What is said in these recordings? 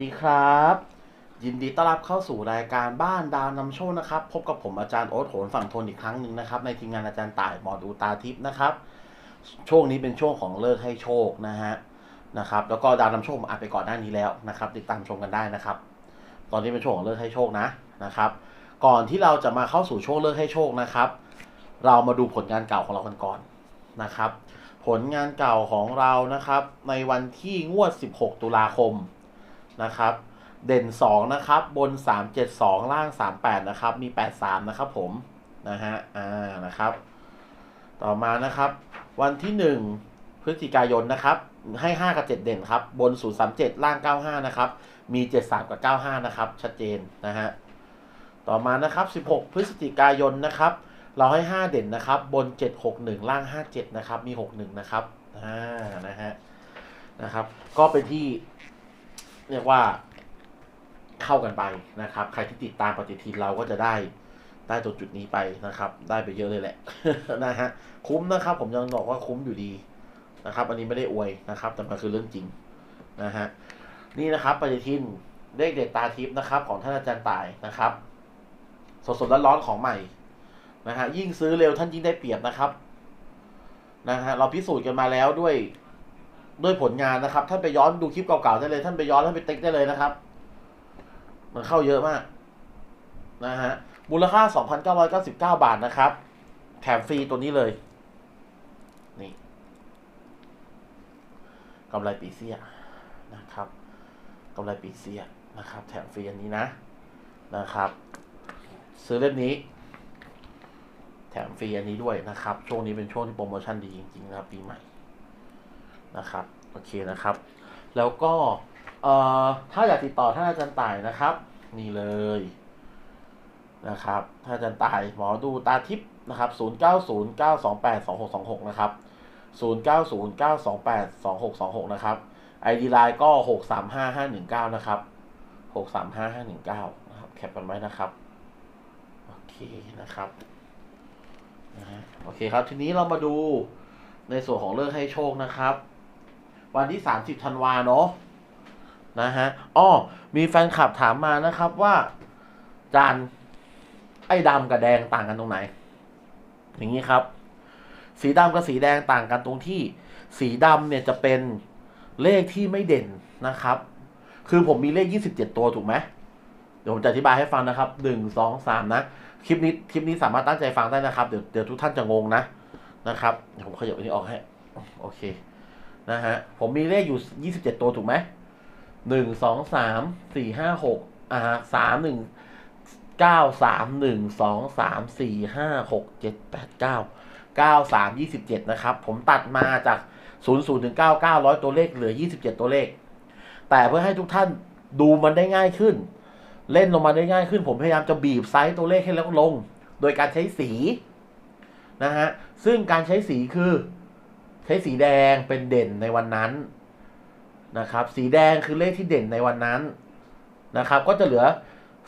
สวัสดีครับ ยินดีต้อนรับเข้าสู่รายการบ้านดาวนำโชคนะครับ พบกับผมอาจารย์โอ๊ตโหนฝั่งทนอีกครั้งหนึ่งนะครับ ในทีมงานอาจารย์ต่ายหมอดูตาทิพย์นะครับ ช่วงนี้เป็นช่วงของเลิกให้โชคนะฮะนะครับ แล้วก็ดาวนำโชคผมอัดไปก่อนหน้านี้แล้วนะครับ ติดตามชมกันได้นะครับ ตอนนี้เป็นช่วงของเลิกให้โชคนะนะครับ ก่อนที่เราจะมาเข้าสู่ช่วงเลิกให้โชคนะครับ เรามาดูผลงานเก่าของเรากันก่อนนะครับ ผลงานเก่าของเรานะครับ ในวันที่งวด 16 ตุลาคม นะครับ เด่น 2 นะครับ บน 372 ล่าง 38 นะครับ มี 83 นะครับผม นะฮะ อ่า นะครับ ต่อมานะครับ วันที่ 1 พฤศจิกายนนะครับ ให้ 5 กับ 7 เด่นครับ บน 037 ล่าง 95 นะครับ มี 73 กับ 95 นะครับ ชัดเจนนะฮะ ต่อมานะครับ 16 พฤศจิกายนนะครับ เราให้ 5 เด่นนะครับ บน 761 ล่าง 57 นะครับ มี 61 นะครับ อ่า นะฮะนะครับก็เป็นที่ เรียกว่าเข้ากันไปนะครับ ใครที่ติดตามปฏิทินเราก็จะได้ได้ตัวจุดนี้ไปนะครับ ได้ไปเยอะเลยแหละนะฮะคุ้มนะครับ ผมยังบอกว่าคุ้มอยู่ดีนะครับ อันนี้ไม่ได้อวยนะครับ แต่มันคือเรื่องจริงนะฮะนี่นะครับปฏิทินเลขเด็ดตาทิพย์นะครับ ของท่านอาจารย์ตายนะครับ สดๆร้อนๆของใหม่นะฮะยิ่งซื้อเร็วท่านยิ่งได้เปรียบนะครับนะฮะเราพิสูจน์กันมาแล้วด้วย ด้วยผลงานนะครับ ท่านไปย้อนดูคลิปเก่าๆได้เลย ท่านไปย้อนท่านไปติ๊กได้เลยนะครับ มันเข้าเยอะมาก นะฮะ มูลค่า 2,999 บาทนะครับ แถมฟรีตัวนี้เลย นี่กำไรปีเซียนะครับกำไรปีเซียนะครับ แถมฟรีอันนี้นะนะครับ ซื้อเล่มนี้ แถมฟรีอันนี้ด้วยนะครับ ช่วงนี้เป็นช่วงที่โปรโมชั่นดีจริงๆนะครับปีใหม่ นะครับโอเคนะครับ แล้วก็เอ่อถ้าอยากติดต่อท่านอาจารย์ต่ายนะครับ นี่เลยนะครับท่านอาจารย์ต่ายหมอดูตาทิพย์นะครับ0 9 0 9 2 8 2 6 2 6นะครับ0 9 0 9 2 8 2 6 2 6นะครับ ID ไลน์ก็ 6 3 5 5 1 9นะครับ6 3 5 5 1 9นะครับแคปกันไว้นะครับโอเคนะครับนะฮะโอเคครับทีนี้เรามาดูในส่วนของเลิกให้โชคนะครับ วันที่ 30ธันวาเนาะนะฮะอ้อมีแฟนคลับถามมานะครับว่า จานไอ้ดำกับแดงต่างกันตรงไหน อย่างนี้ครับ สีดำกับสีแดงต่างกันตรงที่ สีดำเนี่ยจะเป็นเลขที่ไม่เด่นนะครับ คือผมมีเลข 27 ตัวถูกไหมเดี๋ยวผมจะอธิบายให้ฟังนะครับหนึ่งสองสามนะ คลิปนี้คลิปนี้สามารถตั้งใจฟังได้นะครับ เดี๋ยวเดี๋ยวทุกท่านจะงงนะนะครับเดี๋ยวผมขยับอันนี้ออกให้ โอเค นะฮะ ผมมีเลขอยู่ 27 ตัวถูกไหมหนึ่งสองสามสี่ห้าหกอ่าสามหนึ่งเก้าสามหนึ่งสองสามสี่ห้าหกเจ็ดแปดเก้าเก้าสามยี่สิบเจ็ดนะครับ ผมตัดมาจากศูนย์ศูนย์ถึงเก้าเก้าร้อยตัวเลขเหลือยี่สิบเจ็ดตัวเลข แต่เพื่อให้ทุกท่านดูมันได้ง่ายขึ้น เล่นลงมาได้ง่ายขึ้น ผมพยายามจะบีบไซส์ตัวเลขให้เล็กลง โดยการใช้สีนะฮะ ซึ่งการใช้สีคือ ช้สีแดงเป็นเด่นในวันนั้นนะครับ สีแดงคือเลขที่เด่นในวันนั้นนะครับ ก็จะเหลือ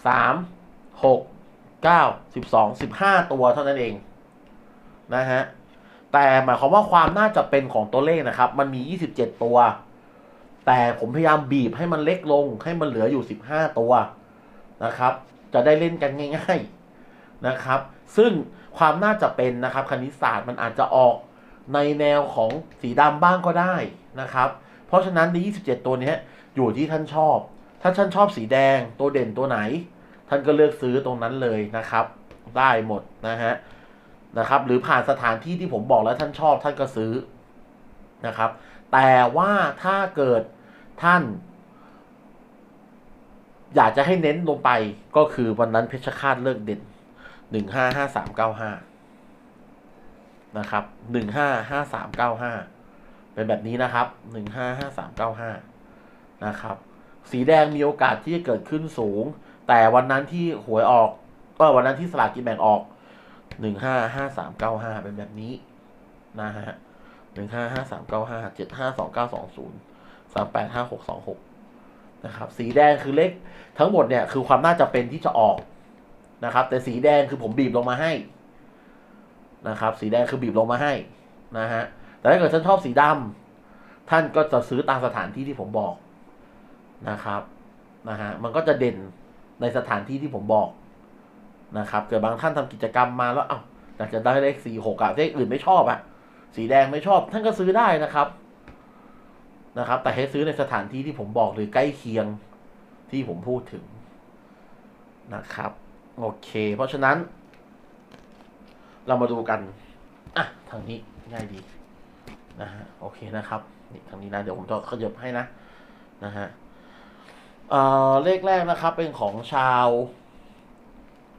สามหกเก้าสิบสองสิบห้าตัวเท่านั้นเองนะฮะแต่หมายความว่าความน่าจะเป็นของตัวเลขนะครับ มันมียี่สิบเจ็ดตัว แต่ผมพยายามบีบให้มันเล็กลง ให้มันเหลืออยู่สิบห้าตัวนะครับ จะได้เล่นกันง่าย ๆนะครับ ซึ่งความน่าจะเป็นนะครับ คณิตศาสตร์มันอาจจะออก ในแนวของสีดำบ้างก็ได้นะครับ เพราะฉะนั้นใน 27 ตัวนี้อยู่ที่ท่านชอบ ถ้าท่านชอบสีแดงตัวเด่นตัวไหน ท่านก็เลือกซื้อตรงนั้นเลยนะครับ ได้หมดนะฮะนะครับ หรือผ่านสถานที่ที่ผมบอกแล้วท่านชอบท่านก็ซื้อนะครับ แต่ว่าถ้าเกิดท่าน อยากจะให้เน้นลงไปก็คือวันนั้นเพชรฆาตเลิกเด่นห นะครับหนึ่งห้าห้าสามเก้าห้าเป็นแบบนี้นะครับหนึ่งห้าห้าสามเก้าห้านะครับ สีแดงมีโอกาสที่จะเกิดขึ้นสูง แต่วันนั้นที่หวยออกก็วันนั้นที่สลากกินแบ่งออกหนึ่งห้าห้าสามเก้าห้าเป็นแบบนี้นะฮะหนึ่งห้าห้าสามเก้าห้าเจ็ดห้าสองเก้าสองศูนย์สามแปดห้าหกสองหกนะครับ สีแดงคือเลขทั้งหมดเนี่ยคือความน่าจะเป็นที่จะออกนะครับ แต่สีแดงคือผมบีบลงมาให้ นะครับ สีแดงคือบีบลงมาให้นะฮะ แต่ถ้าเกิดท่านชอบสีดำท่านก็จะซื้อตามสถานที่ที่ผมบอกนะครับนะฮะมันก็จะเด่นในสถานที่ที่ผมบอกนะครับเกิดบางท่านทำกิจกรรมมาแล้วเอ้าอยากจะได้เลขสี่หกอะเลขอื่นไม่ชอบอะสีแดงไม่ชอบ ท่านก็ซื้อได้นะครับนะครับ แต่ให้ซื้อในสถานที่ที่ผมบอกหรือใกล้เคียงที่ผมพูดถึงนะครับ โอเค เพราะฉะนั้น เรามาดูกันอะทางนี้ง่ายดีนะฮะโอเคนะครับนี่ทางนี้นะเดี๋ยวผมจะขยับให้นะนะฮะเอ่อเลขแรกนะครับ เป็นของชาว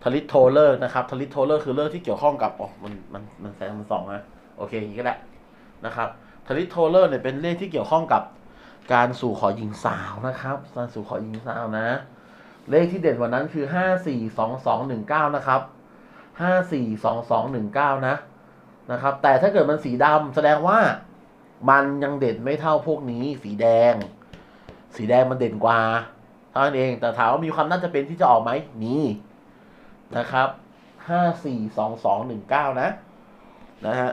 ทลิตโทเลอร์นะครับทลิตโทเลอร์คือเลขที่เกี่ยวข้องกับอ๋อมันมันมันแสงมันสองนะโอเคอย่างนี้ก็ได้นะครับทลิตโทเลอร์เนี่ยเป็นเลขที่เกี่ยวข้องกับการสู่ขอหญิงสาวนะครับการสู่ขอหญิงสาวนะ เลขที่เด่นกว่านั้นคือห้าสี่สองสองหนึ่งเก้านะครับ ห้าสี่สองสองหนึ่งเก้านะนะครับ แต่ถ้าเกิดมันสีดำแสดงว่ามันยังเด่นไม่เท่าพวกนี้สีแดง สีแดงมันเด่นกว่าเท่านั้นเอง แต่ถามว่ามีความน่าจะเป็นที่จะออกไหมมีนะครับห้าสี่สองสองหนึ่งเก้านะนะฮะ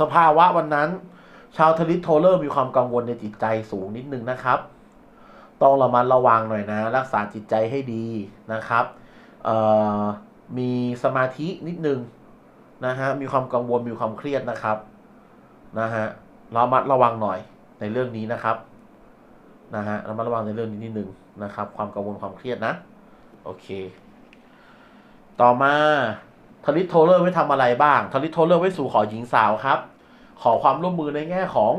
สภาวะวันนั้น ชาวทลิตโทเลอร์มีความกังวลในจิตใจสูงนิดนึงนะครับต้องระมัดระวังหน่อยนะ รักษาจิตใจให้ดีนะครับ เอ่อ มีสมาธินิดนึงนะฮะมีความกังวลมีความเครียดนะครับนะฮะเระมัดระวังหน่อยในเรื่องนี้นะครับนะฮะเระมัดระวังในเรื่องนี้นิดนึงนะครับ ความกังวลความเครียดนะโอเค ต่อมาทลิตโทเลอร์ไว้ทำอะไรบ้างทลิตโทเลอร์ไว้สู่ขอหญิงสาวครับ ขอความร่วมมือในแง่ของ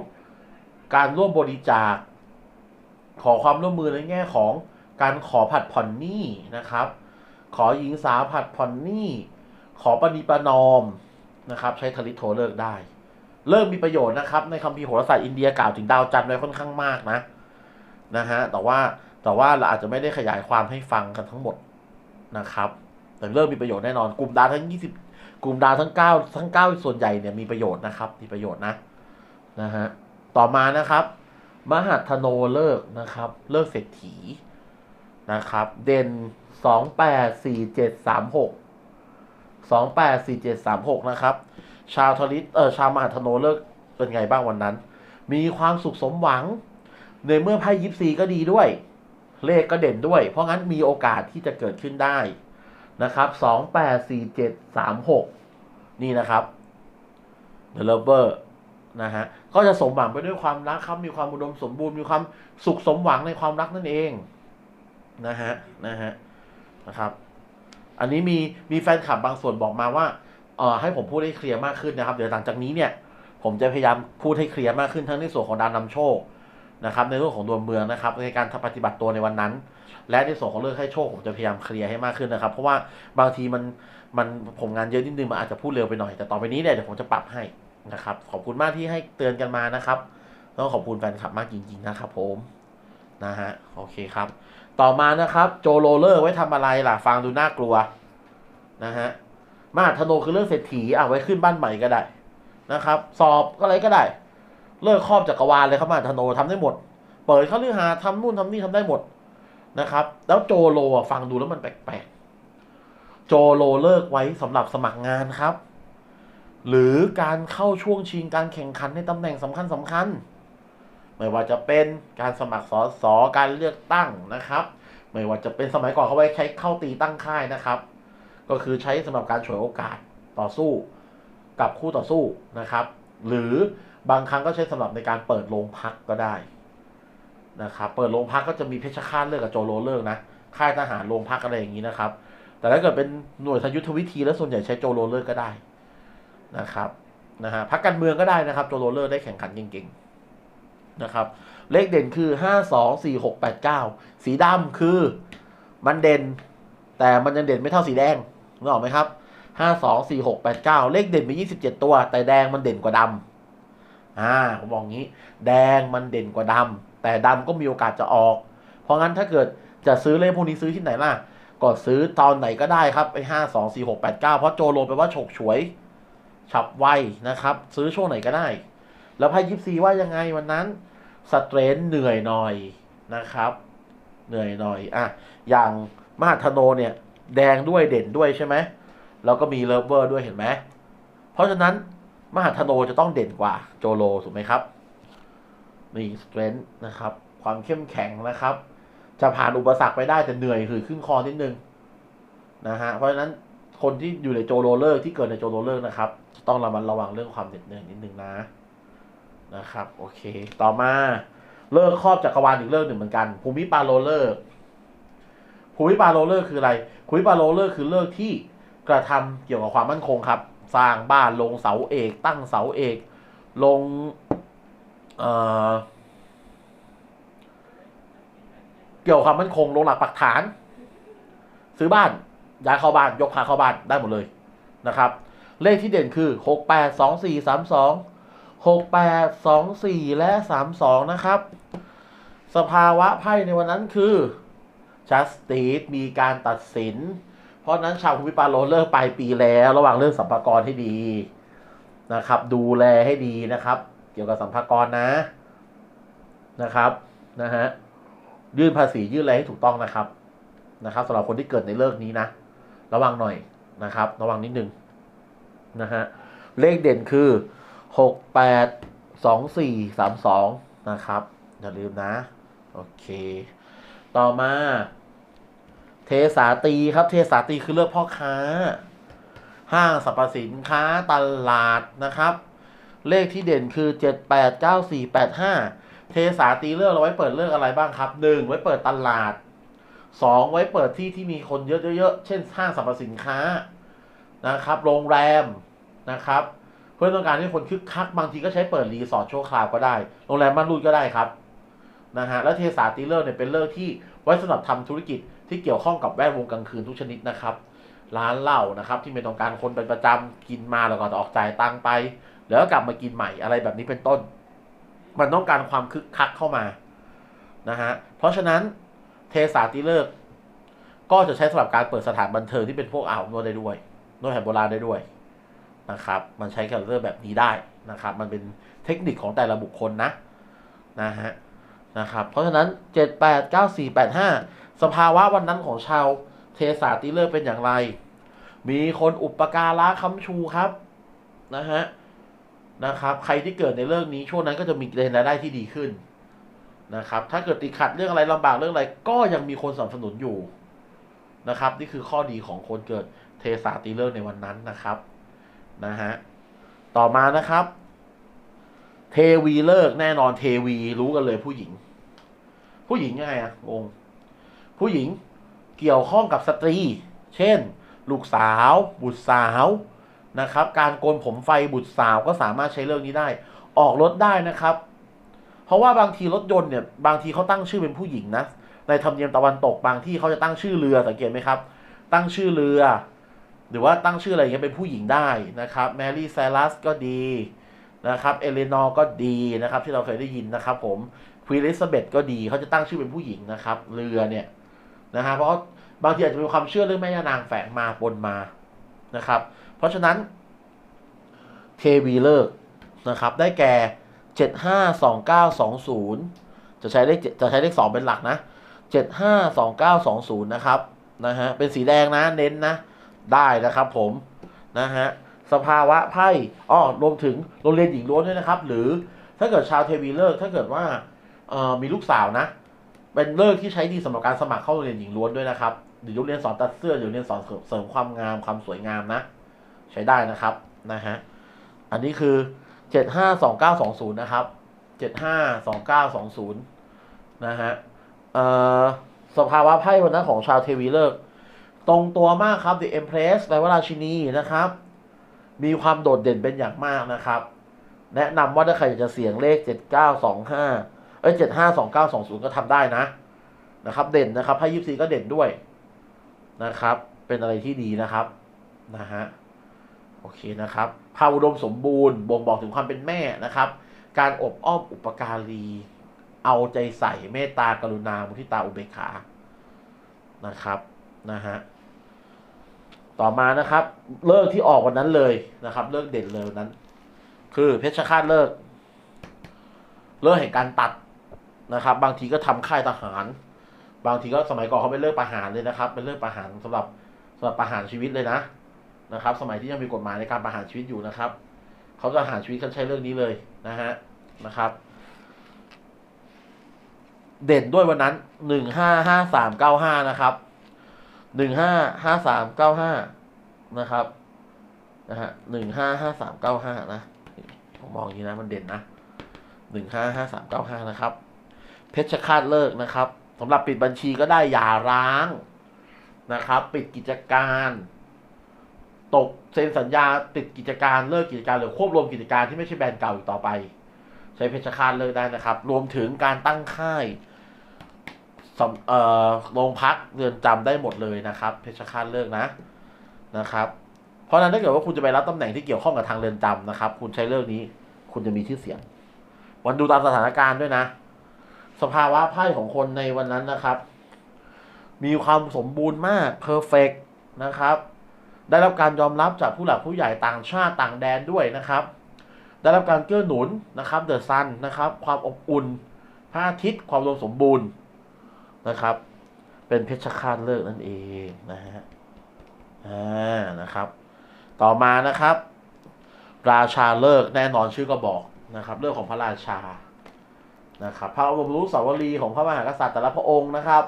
การร่วมบริจาค ขอความร่วมมือในแง่ของการขอผัดผ่อนหนี้นะครับ ขอหญิงสาวผัดผ่อนหนี้ ขอปณิประนอมนะครับ ใช้ทลิโทเลิกได้ เริ่มมีประโยชน์นะครับ ในคัมภีโหราศาสตร์อินเดียกล่าวถึงดาวจันทร์ไว้ค่อนข้างมากนะนะฮะแต่ว่าแต่ว่าเราอาจจะไม่ได้ขยายความให้ฟังกันทั้งหมดนะครับ แต่เริ่มมีประโยชน์แน่นอนกลุ่มดาวทั้ง 20 กลุ่มดาวทั้ง 9 ทั้ง 9 ส่วนใหญ่เนี่ยมีประโยชน์นะครับ มีประโยชน์นะนะฮะต่อมานะครับ มหัทโนเลิกนะครับ เลิกเศรษฐี นะครับ เด่นสองแปดสี่เจ็ดสามหกสองแปดสี่เจ็ดสามหกนะครับ ชาวทลิตเออชาวมหัทโนเลิกเป็นไงบ้างวันนั้น มีความสุขสมหวัง ในเมื่อไพ่ยิปซีก็ดีด้วย เลขก็เด่นด้วย เพราะงั้นมีโอกาสที่จะเกิดขึ้นได้นะครับสองแปดสี่เจ็ดสามหกนี่นะครับ The Lover นะฮะ ก็จะสมหวังไปด้วยความรักครับ มีความอุดมสมบูรณ์ มีความสุขสมหวังในความรักนั่นเอง นะฮะนะฮะนะครับ อันนี้มีมีแฟนคลับบางส่วนบอกมาว่าเออให้ผมพูดให้เคลียร์มากขึ้นนะครับ เดี๋ยวหลังจากนี้เนี่ยผมจะพยายามพูดให้เคลียร์มากขึ้นทั้งในส่วนของดาวนำโชคนะครับ ในเรื่องของดวงเมืองนะครับ ในการปฏิบัติตัวในวันนั้น และในส่วนของเรื่องให้โชคผมจะพยายามเคลียร์ให้มากขึ้นนะครับ เพราะว่าบางทีมันมันผมงานเยอะนิดนึงมันอาจจะพูดเร็วไปหน่อยแต่ต่อไปนี้เนี่ยเดี๋ยวผมจะปรับให้นะครับ ขอบคุณมากที่ให้เตือนกันมานะครับต้องขอบคุณแฟนคลับมากจริง ๆ นะครับ ผมนะฮะโอเคครับ ต่อมานะครับ โจโรเลอร์ไว้ทำอะไรล่ะ ฟังดูน่ากลัวนะฮะมาธโนคือเรื่องเศรษฐีเอาไว้ขึ้นบ้านใหม่ก็ได้นะครับ สอบก็อะไรก็ได้ เลิกครอบจักรวาลเลยครับมาธโนทำได้หมด เปิดเขาเรื่องหาทำนู่นทำนี่ทำได้หมดนะครับ แล้วโจโรฟังดูแล้วมันแปลกๆ โจโรเลิกไว้สำหรับสมัครงานครับ หรือการเข้าช่วงชิงการแข่งขันในตำแหน่งสำคัญสำคัญ ไม่ว่าจะเป็นการสมัครสอสอการเลือกตั้งนะครับ ไม่ว่าจะเป็นสมัยก่อนเขาไว้ใช้เข้าตีตั้งค่ายนะครับ ก็คือใช้สำหรับการฉวยโอกาสต่อสู้กับคู่ต่อสู้นะครับ หรือบางครั้งก็ใช้สำหรับในการเปิดโรงพักก็ได้นะครับเปิดโรงพักก็จะมีเพชฌฆาตเลิกกับโจโรเลิกนะค่ายทหารโรงพักอะไรอย่างนี้นะครับ แต่ถ้าเกิดเป็นหน่วยทยุทธวิธีแล้วส่วนใหญ่ใช้โจโรเลิกก็ได้นะครับนะฮะพักการเมืองก็ได้นะครับตัวโรเลอร์ได้แข่งขันเก่งๆ นะครับ เลขเด่นคือห้าสองสี่หกแปดเก้าสีดำคือมันเด่น แต่มันยังเด่นไม่เท่าสีแดงนึกออกไหมครับห้าสองสี่หกแปดเก้าเลขเด่นมียี่สิบเจ็ดตัว แต่แดงมันเด่นกว่าดำอ่าผมบอกงี้ แดงมันเด่นกว่าดำแต่ดำก็มีโอกาสจะออก เพราะงั้นถ้าเกิดจะซื้อเลขพวกนี้ซื้อที่ไหนล่ะก็ซื้อตอนไหนก็ได้ครับไอ้ห้าสองสี่หกแปดเก้าเพราะโจโลแปลว่าฉกฉวย ฉับไวนะครับ ซื้อช่วงไหนก็ได้ แล้วไพ่ยิปซีว่ายังไงวันนั้นสเตรนเหนื่อยหน่อยนะครับ เหนื่อยหน่อยอะอย่างมหาธโนเนี่ยแดงด้วยเด่นด้วยใช่ไหมแล้วก็มีเลเวอร์ด้วยเห็นไหมเพราะฉะนั้นมหาธโนจะต้องเด่นกว่าโจโลถูกไหมครับนี่สเตรนนะครับ ความเข้มแข็งนะครับ จะผ่านอุปสรรคไปได้แต่เหนื่อยคือขึ้นคอนิดนึงนะฮะเพราะฉะนั้นคนที่อยู่ในโจโรเลอร์ที่เกิดในโจโรเลอร์นะครับ ต้องระมัดระวังเรื่องความเหน็ดเหนื่อยนิดนึงนะ นะครับ โอเค ต่อมาเลิกครอบจักรวาลอีกเรื่องหนึ่งเหมือนกัน ภูมิปาโรเลอร์ภูมิปาโรเลอร์คืออะไรภูมิปาโรเลอร์คือเลิกที่กระทำเกี่ยวกับความมั่นคงครับ สร้างบ้านลงเสาเอก ตั้งเสาเอก ลงเอ่อเกี่ยวกับความมั่นคงลงหลักปักฐาน ซื้อบ้านย้ายเข้าบ้านยกพาเข้าบ้านได้หมดเลยนะครับ เลขที่เด่นคือหกแปดสองสี่สามสอง หกแปดสองสี่และสามสองนะครับ สภาวะไพ่ในวันนั้นคือ justice มีการตัดสิน เพราะนั้นชาวภูมิปาโลเลิกปลายปีแล้ว ระหว่างเรื่องสัมภากรให้ดีนะครับ ดูแลให้ดีนะครับ เกี่ยวกับสัมภากรนะนะครับนะฮะยื่นภาษียื่นอะไรให้ถูกต้องนะครับนะครับสำหรับคนที่เกิดในเลิกนี้นะ ระวังหน่อยนะครับ ระวังนิดนึงนะฮะเลขเด่นคือ หกแปดสองสี่สามสองนะครับ อย่าลืมนะ โอเค ต่อมา เทสาตีครับ เทสาตีคือเลือกพ่อค้า ห้างสรรพสินค้าตลาดนะครับ เลขที่เด่นคือเจ็ดแปดเก้าสี่แปดห้าเทสาตีเลือกเราไว้เปิดเลือกอะไรบ้างครับหนึ่งไว้เปิดตลาดสองไว้เปิดที่ที่มีคนเยอะๆเช่นห้างสรรพสินค้านะครับ โรงแรมนะครับ พื่อต้องการให้คนคึกคักบางทีก็ใช้เปิดรีสอร์ทชั่วคราวก็ได้โรงแรมม่านรูดก็ได้ครับนะฮะแล้วเทสาตีเลิกเนี่ยเป็นเลิกที่ไว้สำหรับทำธุรกิจที่เกี่ยวข้องกับแวดวงกลางคืนทุกชนิดนะครับ ร้านเหล้านะครับ ที่ไม่ต้องการคนเป็นประจำกินมาแล้วก็ออกจ่ายตังไป แล้วก็กลับมากินใหม่อะไรแบบนี้เป็นต้น มันต้องการความคึกคักเข้ามานะฮะเพราะฉะนั้นเทสาตีเลิกก็จะใช้สำหรับการเปิดสถานบันเทิงที่เป็นพวกอ่าบอบนวดได้ด้วยนวดแผนโบราณได้ด้วย นะครับ มันใช้แคลเลอร์แบบนี้ได้นะครับ มันเป็นเทคนิคของแต่ละบุคคลนะ นะฮะ นะครับ เพราะฉะนั้น 7 8 9 4 8 5 สภาวะวันนั้นของชาวเทสาตีเลอร์เป็นอย่างไร มีคนอุปการะค้ำชูครับ นะฮะ นะครับ ใครที่เกิดในเรื่องนี้ช่วงนั้นก็จะมีรายได้ที่ดีขึ้นนะครับ ถ้าเกิดติดขัดเรื่องอะไรลำบากเรื่องอะไร ก็ยังมีคนสนับสนุนอยู่นะครับ นี่คือข้อดีของคนเกิดเทสาตีเลอร์ในวันนั้นนะครับ นะฮะ ต่อมานะครับ เทวีเลิกแน่นอนเทวีรู้กันเลยผู้หญิง ผู้หญิงยังไงอะงงผู้หญิงเกี่ยวข้องกับสตรี เช่น ลูกสาว บุตรสาวนะครับ การโกนผมไฟบุตรสาวก็สามารถใช้เรื่องนี้ได้ ออกรถได้นะครับ เพราะว่าบางทีรถยนต์เนี่ยบางทีเขาตั้งชื่อเป็นผู้หญิงนะในธรรมเนียมตะวันตกบางที่เขาจะตั้งชื่อเรือสังเกตไหมครับ ตั้งชื่อเรือ หรือว่าตั้งชื่ออะไรอย่างเงี้ยเป็นผู้หญิงได้นะครับแมรี่ไซรัสก็ดีนะครับเอเลนอร์ก็ดีนะครับที่เราเคยได้ยินนะครับ ผมควีนลิซาเบธก็ดีเขาจะตั้งชื่อเป็นผู้หญิงนะครับ เรือเนี่ยนะฮะเพราะบางทีอาจจะมีความเชื่อเรื่องแม่ย่านางแฝงมาปนมานะครับ เพราะฉะนั้นเทวีเลิกนะครับได้แก่เจ็ดห้าสองเก้าสองศูนย์จะใช้เลขจะใช้เลขสองเป็นหลักนะเจ็ดห้าสองเก้าสองศูนย์นะครับนะฮะเป็นสีแดงนะเน้นนะ ได้นะครับผมนะฮะสภาวะไพ่อ้อรวมถึงโรงเรียนหญิงล้วนด้วยนะครับ หรือถ้าเกิดชาวเทวีเลิกถ้าเกิดว่าเอ่อมีลูกสาวนะ เป็นเลิกที่ใช้ดีสำหรับการสมัครเข้าโรงเรียนหญิงล้วนด้วยนะครับหรือโรงเรียนสอนตัดเสื้อหรือโรงเรียนสอนเสริมความงามความสวยงามนะ ใช้ได้นะครับนะฮะอันนี้คือเจ็ดห้าสองเก้าสองศูนย์นะครับเจ็ดห้าสองเก้าสองศูนย์นะฮะเอ่อสภาวะไพ่วันนั้นของชาวเทวีเลิก ตรงตัวมากครับ The Empress แปลว่าราชินีนะครับ มีความโดดเด่นเป็นอย่างมากนะครับ แนะนำว่าถ้าใครอยากจะเสี่ยงเลข 7925 เอ้ย 752920 ก็ทำได้นะนะครับ เด่นนะครับไพ่ยิปซีก็เด่นด้วยนะครับ เป็นอะไรที่ดีนะครับนะฮะโอเคนะครับภาพอุดมสมบูรณ์บ่งบอกถึงความเป็นแม่นะครับ การอบอ้อมอุปการี เอาใจใส่เมตตากรุณามุทิตาอุเบกขานะครับนะฮะ ต่อมานะครับเลิกที่ออกวันนั้นเลยนะครับ เลิกเด่นเลยวันนั้น คือเพชรฆาตเลิก เลิกแห่งการตัดนะครับ บางทีก็ทำค่ายทหาร บางทีก็สมัยก่อนเขาเป็นเลิกประหารเลยนะครับ เป็นเลิกประหารสำหรับสำหรับประหารชีวิตเลยนะนะครับ สมัยที่ยังมีกฎหมายในการประหารชีวิตอยู่นะครับเขาจะประหารชีวิตเขาใช้เรื่องนี้เลยนะฮะนะครับ เด่นด้วยวันนั้นหนึ่งห้าห้าสามเก้าห้านะครับ หนึ่งห้าห้าสามเก้าห้านะครับนะฮะหนึ่งห้าห้าสามเก้าห้านะผมมองอย่างนี้นะมันเด่นนะหนึ่งห้าห้าสามเก้าห้านะครับ เพชรคาตเลิกนะครับสำหรับปิดบัญชีก็ได้อย่าร้างนะครับ ปิดกิจการ ตกเซ็นสัญญาติดกิจการเลิกกิจการหรือควบรวมกิจการที่ไม่ใช่แบรนด์เก่าอีกต่อไป ใช้เพชรคาตเลิกได้นะครับ รวมถึงการตั้งค่าย โรงพักเรือนจำได้หมดเลยนะครับ เพชรคาตเลิกนะนะครับ เพราะนั้นถ้าเกิดว่าคุณจะไปรับตำแหน่งที่เกี่ยวข้องกับทางเรือนจำนะครับ คุณใช้เลิกนี้ คุณจะมีชื่อเสียง วันดูตามสถานการณ์ด้วยนะ สภาวะไพ่ของคนในวันนั้นนะครับ มีความสมบูรณ์มากเพอร์เฟกนะครับ ได้รับการยอมรับจากผู้หลักผู้ใหญ่ต่างชาติต่างแดนด้วยนะครับได้รับการเกื้อหนุนนะครับเดอะซันนะครับ ความอบอุ่นพระอาทิตย์ความรวมสมบูรณ์ นะครับ เป็นเพชฌฆาตเลิกนั่นเองนะฮะอ่านะครับ ต่อมานะครับ ราชาเลิกแน่นอนชื่อก็บอกนะครับ เรื่องของพระราชานะครับ พระบรมรู้สาวรีของพระมหากษัตริย์แต่ละพระองค์นะครับ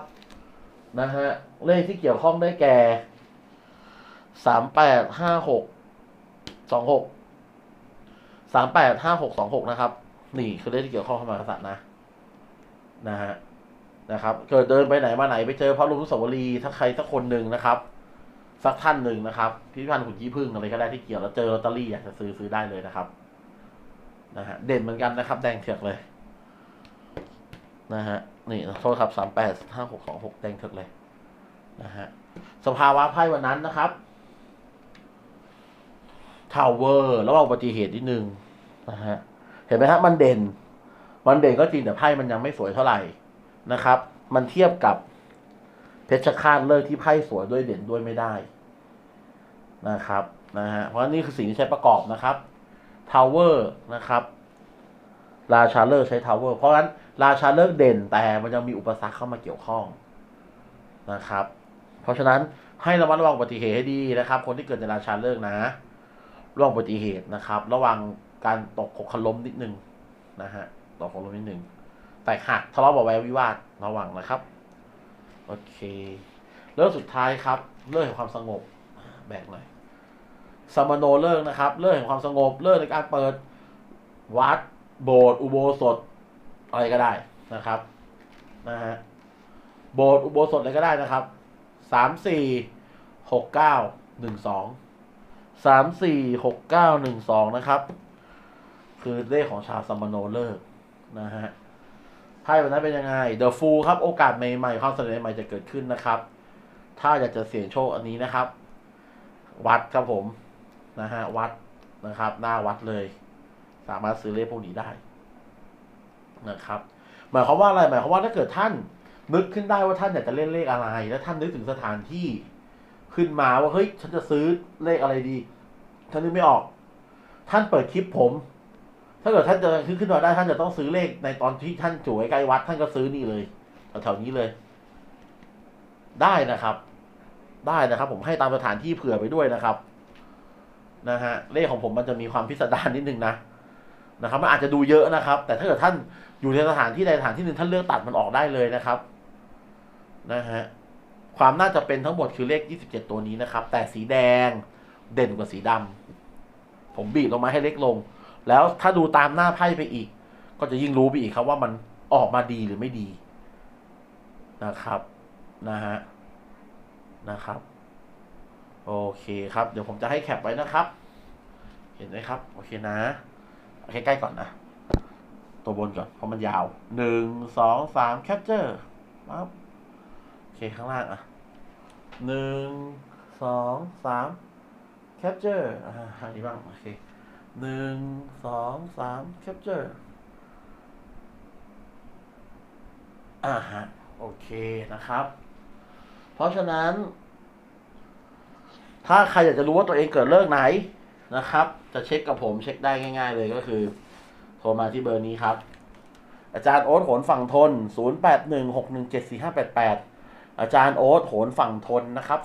นะฮะเลขที่เกี่ยวข้องได้แก่สามแปดห้าหกสองหกสามแปดห้าหกสองหกนะครับ นี่คือเลขที่เกี่ยวข้องพระมหากษัตริย์นะนะฮะ นะครับเกิดเดินไปไหนมาไหนไปเจอพระรมรู้สวรีถ้าใครสักคนหนึ่งนะครับ สักท่านหนึ่งนะครับพิพิธภัณฑ์ขุนยี่พึ่งอะไรก็ได้ที่เกี่ยวแล้วเจอลอตเตอรี่อยากจะซื้อซื้อได้เลยนะครับนะฮะเด่นเหมือนกันนะครับ แดงเถือกเลย นะฮะนี่โทษครับสามแปดห้าหกสองหกแดงเถือกเลยนะฮะสภาวะไพ่วันนั้นนะครับทาวเวอร์แล้วอุบัติเหตุนิดนึงนะฮะเห็นไหมครับมันเด่น มันเด่นก็จริงแต่ไพ่มันยังไม่สวยเท่าไหร่ นะครับ มันเทียบกับเพชรฆาตเลิกที่ไพ่สวยด้วยเด่นด้วยไม่ได้นะครับนะฮะเพราะนี่คือสิ่งที่ใช้ประกอบนะครับทาวเวอร์นะครับราชาเลิกใช้ทาวเวอร์เพราะฉะนั้นราชาเลิกเด่นแต่มันยังมีอุปสรรคเข้ามาเกี่ยวข้องนะครับ เพราะฉะนั้นให้ระมัดระวังอุบัติเหตุให้ดีนะครับ คนที่เกิดในราชาเลิกนะระวังอุบัติเหตุนะครับ ระวังการตกหกขล้มนิดนึงนะฮะตกหกล้มนิดนึง แตกหักทะเลาะเบาะแวงวิวาทระวังนะครับ โอเค เรื่องสุดท้ายครับ เรื่องแห่งความสงบแบกหน่อยสมโนเลิกนะครับ เรื่องแห่งความสงบเรื่องในการเปิด วัด โบสถ์อุโบสถอะไรก็ได้นะครับนะฮะโบสถ์อุโบสถอะไรก็ได้นะครับสามสี่หกเก้าหนึ่งสองสามสี่หกเก้าหนึ่งสองนะครับ คือเลขของชาวสมโนเลิกนะฮะ ไพ่วันนั้นเป็นยังไง The Fool ครับ โอกาสใหม่ๆความสำเร็จใหม่จะเกิดขึ้นนะครับ ถ้าอยากจะเสี่ยงโชคอันนี้นะครับ วัดครับผมนะฮะวัดนะครับ หน้าวัดเลย สามารถซื้อเลขพวกนี้ได้นะครับ หมายความว่าอะไรหมายความว่าถ้าเกิดท่านนึกขึ้นได้ว่าท่านอยากจะเล่นเลขอะไร แล้วท่านนึกถึงสถานที่ขึ้นมาว่าเฮ้ย ฉันจะซื้อเลขอะไรดีท่านนึกไม่ออก ท่านเปิดคลิปผม ถ้าเกิดท่านจะขึ้นขึ้นมาได้ท่านจะต้องซื้อเลขในตอนที่ท่านจู่ใกล้วัด ท่านก็ซื้อนี่เลยแถวๆนี้เลย ได้นะครับ ได้นะครับ ผมให้ตามสถานที่เผื่อไปด้วยนะครับ นะฮะเลขของผมมันจะมีความพิสดารนิดนึงนะนะครับ มันอาจจะดูเยอะนะครับ แต่ถ้าเกิดท่านอยู่ในสถานที่ใดสถานที่หนึ่งท่านเลือกตัดมันออกได้เลยนะครับ นะฮะความน่าจะเป็นทั้งหมดคือเลข 27 ตัวนี้นะครับ แต่สีแดงเด่นกว่าสีดำผมบีบลงมาให้เล็กลง แล้วถ้าดูตามหน้าไพ่ไปอีก ก็จะยิ่งรู้ไปอีกครับว่ามันออกมาดีหรือไม่ดีนะครับนะฮะนะครับ โอเคครับ เดี๋ยวผมจะให้แคปไว้นะครับ เห็นไหมครับ โอเคนะเอาใกล้ๆก่อนนะ ตัวบนก่อนเพราะมันยาวหนึ่งสองสามแคปเจอร์ปั๊บโอเคข้างล่างอะหนึ่งสองสามแคปเจอร์อ่าอันนี้บ้าง โอเค หนึ่งสองสามแคปเจอร์อ่าฮะ โอเคนะครับ เพราะฉะนั้น ถ้าใครอยากจะรู้ว่าตัวเองเกิดเลิกไหนนะครับ จะเช็คกับผมเช็คได้ง่าย ๆ เลยก็คือ โทรมาที่เบอร์นี้ครับ อาจารย์โอ๊ตโหนฝั่งทน 0816174588 อาจารย์โอ๊ตโหนฝั่งทนนะครับ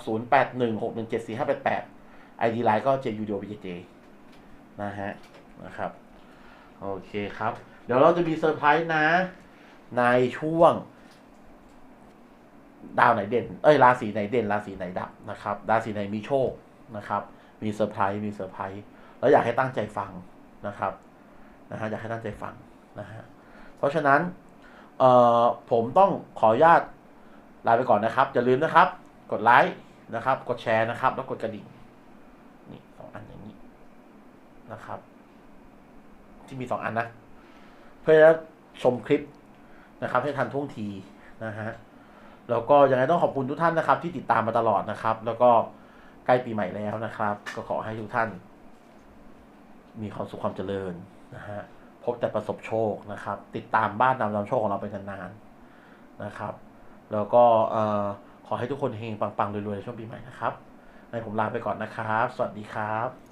0816174588 ID ไลน์ก็ JUDOBJJ นะฮะนะครับโอเคครับ เดี๋ยวเราจะมีเซอร์ไพรส์นะ ในช่วง ดาวไหนเด่น เอ้ยราศีไหนเด่นราศีไหนดับนะครับราศีไหนมีโชคนะครับ มีเซอร์ไพรส์มีเซอร์ไพรส์แล้วอยากให้ตั้งใจฟังนะครับนะฮะอยากให้ตั้งใจฟังนะฮะเพราะฉะนั้นเอ่อผมต้องขออนุญาตลาไปก่อนนะครับอย่าลืมนะครับ กดไลค์นะครับ กดแชร์นะครับ แล้วกดกระดิ่งนี่สองอันอย่างนี้ นะครับ ที่มีสองอันนะ เพื่อจะชมคลิปนะครับ ให้ทันท่วงทีนะฮะแล้วก็ยังไงต้องขอบคุณทุกท่านนะครับ ที่ติดตามมาตลอดนะครับ แล้วก็ใกล้ปีใหม่แล้วนะครับ ก็ขอให้ทุกท่าน มีความสุขความเจริญนะฮะพบแต่ประสบโชคนะครับ ติดตามบ้านนำนำโชคของเราไปนานๆนะครับ แล้วก็ขอให้ทุกคนเฮงปังๆรวยๆในช่วงปีใหม่นะครับในผมลาไปก่อนนะครับ สวัสดีครับ